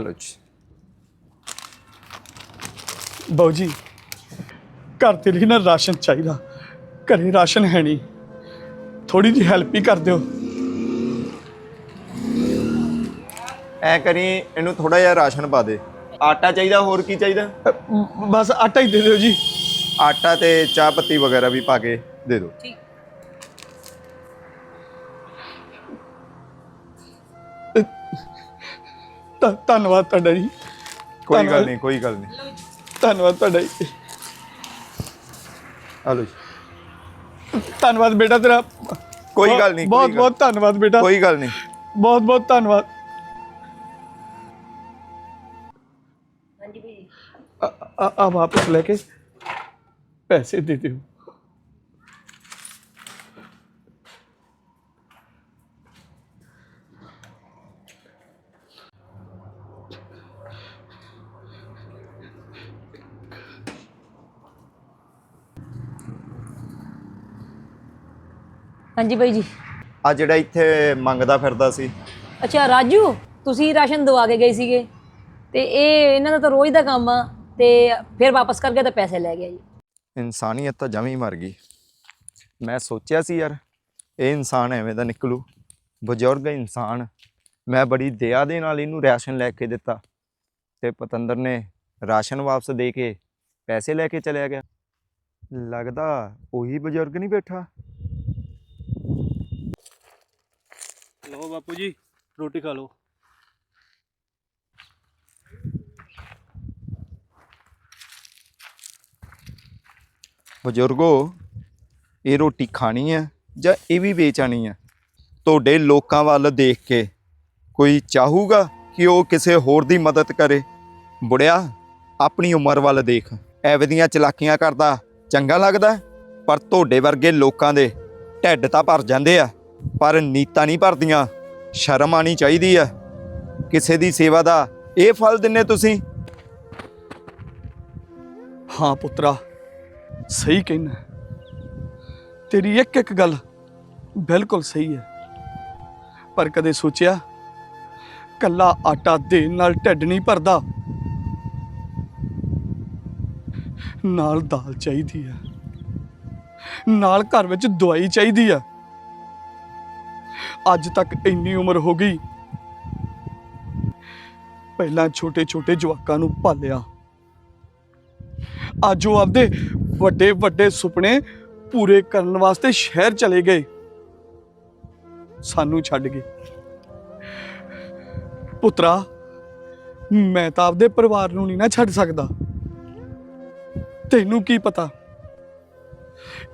ਜੀ ਬਾਊ ਜੀ ਘਰ ਦੇ ਲਈ ਨਾ ਰਾਸ਼ਨ ਚਾਹੀਦਾ। ਘਰੇ ਰਾਸ਼ਨ ਹੈ ਨਹੀਂ। ਥੋੜੀ ਜਿਹੀ ਹੈਲਪ ਹੀ ਕਰ ਦਿਓ। ਐ ਕਰੀ ਇਹਨੂੰ ਥੋੜਾ ਜਿਹਾ ਰਾਸ਼ਨ ਪਾ ਦੇ। ਆਟਾ ਚਾਹੀਦਾ ਹੋਰ ਕੀ ਚਾਹੀਦਾ? ਅ, ਮ- ਬਸ ਆਟਾ ਹੀ ਦੇ ਦਿਓ ਜੀ। ਆਟਾ ਤੇ ਚਾਹ ਪੱਤੀ ਵਗੈਰਾ ਵੀ ਪਾ ਕੇ ਦੇ ਦਿਓ। ਧੰ- ਧੰਨਵਾਦ ਤੁਹਾਡਾ ਜੀ। ਕੋਈ ਧੰਨਵਾਦ। ਗੱਲ ਨਹੀਂ ਕੋਈ ਗੱਲ ਨਹੀਂ। ਧੰਨਵਾਦ ਤੁਹਾਡਾ ਜੀ। ਹਲੋ ਜੀ। ਧੰਨਵਾਦ ਬੇਟਾ ਤੇਰਾ। ਕੋਈ ਬਹੁਤ- ਗੱਲ ਨਹੀਂ ਬਹੁਤ ਕੋਈ ਬਹੁਤ ਧੰਨਵਾਦ ਬੇਟਾ। ਕੋਈ ਗੱਲ ਨਹੀਂ। ਬਹੁਤ ਬਹੁਤ ਧੰਨਵਾਦ। ਹਾਂਜੀ ਭਾਈ ਆ- ਆ ਆ ਵਾਪਸ ਲੈ ਕੇ ਹਾਂਜੀ ਭਾਈ ਜੀ। ਆ ਜਿਹੜਾ ਇੱਥੇ ਮੰਗਦਾ ਫਿਰਦਾ ਸੀ। ਅੱਛਾ ਰਾਜੂ ਤੁਸੀਂ ਰਾਸ਼ਨ ਦਵਾ ਕੇ ਗਏ ਸੀਗੇ। ਤੇ ਇਹ ਇਹਨਾਂ ਦਾ ਤਾਂ ਰੋਜ਼ ਦਾ ਕੰਮ ਆ ਤੇ ਫਿਰ ਵਾਪਸ ਕਰਕੇ ਤਾਂ ਪੈਸੇ ਲੈ ਗਿਆ ਜੀ। ਇਨਸਾਨੀਅਤ ਤਾਂ ਜਮੀ ਮਰ ਗਈ। ਮੈਂ ਸੋਚਿਆ ਸੀ ਯਾਰ ਇਹ ਇਨਸਾਨ ਐਵੇਂ ਦਾ ਨਿਕਲੂ। ਬਜ਼ੁਰਗ ਇਨਸਾਨ। ਮੈਂ ਬੜੀ ਦਇਆ ਦੇ ਨਾਲ ਇਹਨੂੰ ਰਾਸ਼ਨ ਲੈ ਕੇ ਦਿੱਤਾ। ਤੇ ਪਤੰਦਰ ਨੇ ਰਾਸ਼ਨ ਵਾਪਸ ਦੇ ਕੇ ਪੈਸੇ ਲੈ ਕੇ ਚਲਿਆ ਗਿਆ। ਲੱਗਦਾ ਉਹੀ ਬਜ਼ੁਰਗ ਨਹੀਂ ਬੈਠਾ। ਬਾਪੂ ਜੀ, ਰੋਟੀ ਖਾ ਲਓ। ਬਜ਼ੁਰਗੋ, ਇਹ ਰੋਟੀ ਖਾਣੀ ਹੈ ਜਾਂ ਇਹ ਵੀ ਵੇਚਣੀ ਹੈ ਤੁਹਾਡੇ ਲੋਕਾਂ ਵੱਲ ਦੇਖ ਕੇ ਕੋਈ ਚਾਹੂਗਾ ਕਿ ਉਹ ਕਿਸੇ ਹੋਰ ਦੀ ਮਦਦ ਕਰੇ? ਬੁੜਿਆ, ਆਪਣੀ ਉਮਰ ਵੱਲ ਦੇਖ। ਐਵੇਂ ਦੀਆਂ ਚਲਾਕੀਆਂ ਕਰਦਾ ਚੰਗਾ ਲੱਗਦਾ, ਪਰ ਤੁਹਾਡੇ ਵਰਗੇ ਲੋਕਾਂ ਦੇ ਢਿੱਡ ਤਾਂ ਭਰ ਜਾਂਦੇ ਆ, ਪਰ ਨੀਤਾਂ ਨਹੀਂ ਭਰਦੀਆਂ। ਸ਼ਰਮ ਆਣੀ ਚਾਹੀਦੀ ਆ। ਕਿਸੇ ਦੀ ਸੇਵਾ ਦਾ ਇਹ ਫਲ ਦਿੰਨੇ ਤੁਸੀਂ? ਹਾਂ ਪੁੱਤਰਾ, ਸਹੀ ਕਹਿਣਾ ਤੇਰੀ ਇੱਕ ਇੱਕ ਗੱਲ ਬਿਲਕੁਲ ਸਹੀ ਹੈ। ਪਰ ਕਦੇ ਸੋਚਿਆ, ਕੱਲਾ ਆਟਾ ਦੇਣ ਨਾਲ ਢਿੱਡ ਨਹੀਂ ਭਰਦਾ? ਨਾਲ ਦਾਲ ਚਾਹੀਦੀ ਹੈ। ਨਾਲ ਘਰ ਵਿੱਚ ਦਵਾਈ ਚਾਹੀਦੀ ਆ ਅੱਜ ਤੱਕ ਇੰਨੀ ਉਮਰ ਹੋ ਗਈ। ਪਹਿਲਾਂ ਛੋਟੇ ਛੋਟੇ ਜਵਾਕਾਂ ਨੂੰ ਪਾਲਿਆ। ਅੱਜ ਉਹ ਆਪਦੇ ਵੱਡੇ ਵੱਡੇ ਸੁਪਨੇ ਪੂਰੇ ਕਰਨ ਵਾਸਤੇ ਸ਼ਹਿਰ ਚਲੇ ਗਏ। ਸਾਨੂੰ ਛੱਡ ਗਏ। ਪੁੱਤਰਾ, ਮੈਂ ਤਾਂ ਆਪਦੇ ਪਰਿਵਾਰ ਨੂੰ ਨਹੀਂ ਨਾ ਛੱਡ ਸਕਦਾ। ਤੈਨੂੰ ਕੀ ਪਤਾ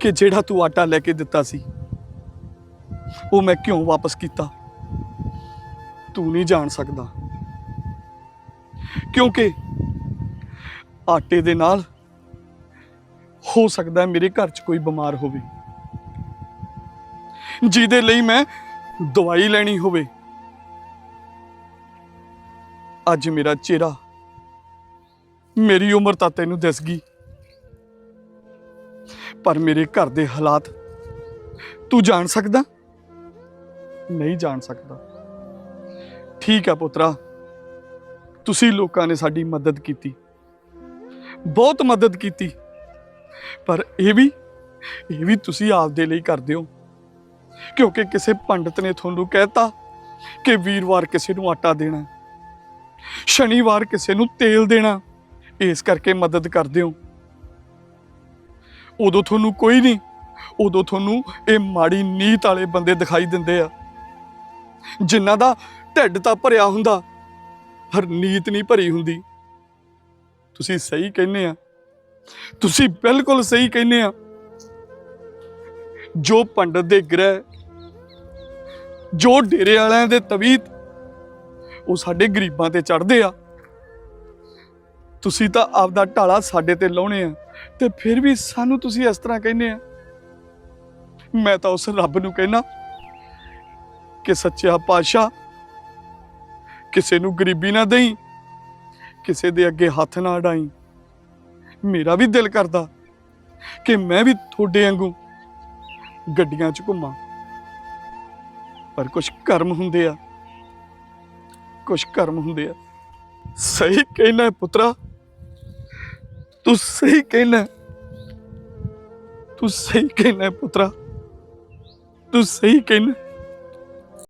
ਕਿ ਜਿਹੜਾ ਤੂੰ ਆਟਾ ਲੈ ਕੇ ਦਿੱਤਾ ਸੀ ਉਹ ਮੈਂ ਕਿਉਂ ਵਾਪਸ ਕੀਤਾ? ਤੂੰ ਨਹੀਂ ਜਾਣ ਸਕਦਾ। ਕਿਉਂਕਿ ਆਟੇ ਦੇ ਨਾਲ ਹੋ ਸਕਦਾ ਮੇਰੇ ਘਰ 'ਚ ਕੋਈ ਬਿਮਾਰ ਹੋਵੇ। ਜਿਹਦੇ ਲਈ ਮੈਂ ਦਵਾਈ ਲੈਣੀ ਹੋਵੇ। ਅੱਜ ਮੇਰਾ ਚਿਹਰਾ ਮੇਰੀ ਉਮਰ ਤਾਂ ਤੈਨੂੰ ਦਿਸ ਗਈ। ਪਰ ਮੇਰੇ ਘਰ ਦੇ ਹਾਲਾਤ ਤੂੰ ਜਾਣ ਸਕਦਾ? ਨਹੀਂ ਜਾਣ ਸਕਦਾ। ਠੀਕ ਹੈ ਪੁੱਤਰਾ, ਤੁਸੀਂ ਲੋਕਾਂ ਨੇ ਸਾਡੀ ਮਦਦ ਕੀਤੀ। ਬਹੁਤ ਮਦਦ ਕੀਤੀ। ਪਰ ਇਹ ਵੀ ਇਹ ਵੀ ਤੁਸੀਂ ਆਪਦੇ ਲਈ ਕਰਦੇ ਹੋ। ਕਿਉਂਕਿ ਕਿਸੇ ਪੰਡਤ ਨੇ ਤੁਹਾਨੂੰ ਕਹਿਤਾ ਕਿ ਵੀਰਵਾਰ ਕਿਸੇ ਨੂੰ ਆਟਾ ਦੇਣਾ ਸ਼ਨੀਵਾਰ ਕਿਸੇ ਨੂੰ ਤੇਲ ਦੇਣਾ ਇਸ ਕਰਕੇ ਮਦਦ ਕਰਦੇ ਹੋ। ਉਦੋਂ ਤੁਹਾਨੂੰ ਕੋਈ ਨਹੀਂ, ਉਦੋਂ ਤੁਹਾਨੂੰ ਇਹ ਮਾੜੀ ਨੀਤ ਵਾਲੇ ਬੰਦੇ ਦਿਖਾਈ ਦਿੰਦੇ ਆ। ਜਿਨ੍ਹਾਂ ਦਾ ਢਿੱਡ ਤਾਂ ਭਰਿਆ ਹੁੰਦਾ, ਪਰ ਨੀਤ ਨਹੀਂ ਭਰੀ ਹੁੰਦੀ। ਤੁਸੀਂ ਸਹੀ ਕਹਿੰਦੇ ਆ। ਤੁਸੀਂ ਬਿਲਕੁਲ ਸਹੀ ਕਹਿੰਦੇ ਆ। ਜੋ ਪੰਡਤ ਦੇ ਗ੍ਰਹਿ, ਜੋ ਡੇਰੇ ਵਾਲਿਆਂ ਦੇ ਤਵੀਤ, ਉਹ ਸਾਡੇ ਗਰੀਬਾਂ ਤੇ ਚੜਦੇ ਆ। ਤੁਸੀਂ ਤਾਂ ਆਪਦਾ ਢਾਲਾ ਸਾਡੇ ਤੇ ਲਾਉਣੇ ਆ, ਤੇ ਫਿਰ ਵੀ ਸਾਨੂੰ ਤੁਸੀਂ ਇਸ ਤਰ੍ਹਾਂ ਕਹਿੰਦੇ ਆ। ਮੈਂ ਤਾਂ ਉਸ ਰੱਬ ਨੂੰ ਕਹਿਣਾ ਕਿ ਸੱਚਾ ਪਾਤਸ਼ਾਹ ਕਿਸੇ ਨੂੰ ਗਰੀਬੀ ਨਾ ਦੇਈ, ਕਿਸੇ ਦੇ ਅੱਗੇ ਹੱਥ ਨਾ ਅਡਾਈ। ਮੇਰਾ ਵੀ ਦਿਲ ਕਰਦਾ ਕਿ ਮੈਂ ਵੀ ਤੁਹਾਡੇ ਵਾਂਗੂ ਗੱਡੀਆਂ 'ਚ ਘੁੰਮਾਂ। ਪਰ ਕੁਝ ਕਰਮ ਹੁੰਦੇ ਆ ਕੁਝ ਕਰਮ ਹੁੰਦੇ ਆ। ਸਹੀ ਕਹਿਣਾ ਹੈ ਪੁੱਤਰਾ, ਤੂੰ ਸਹੀ ਕਹਿਣਾ ਤੂੰ ਸਹੀ ਕਹਿਣਾ ਹੈ ਪੁੱਤਰਾ, ਤੂੰ ਸਹੀ ਕਹਿਣਾ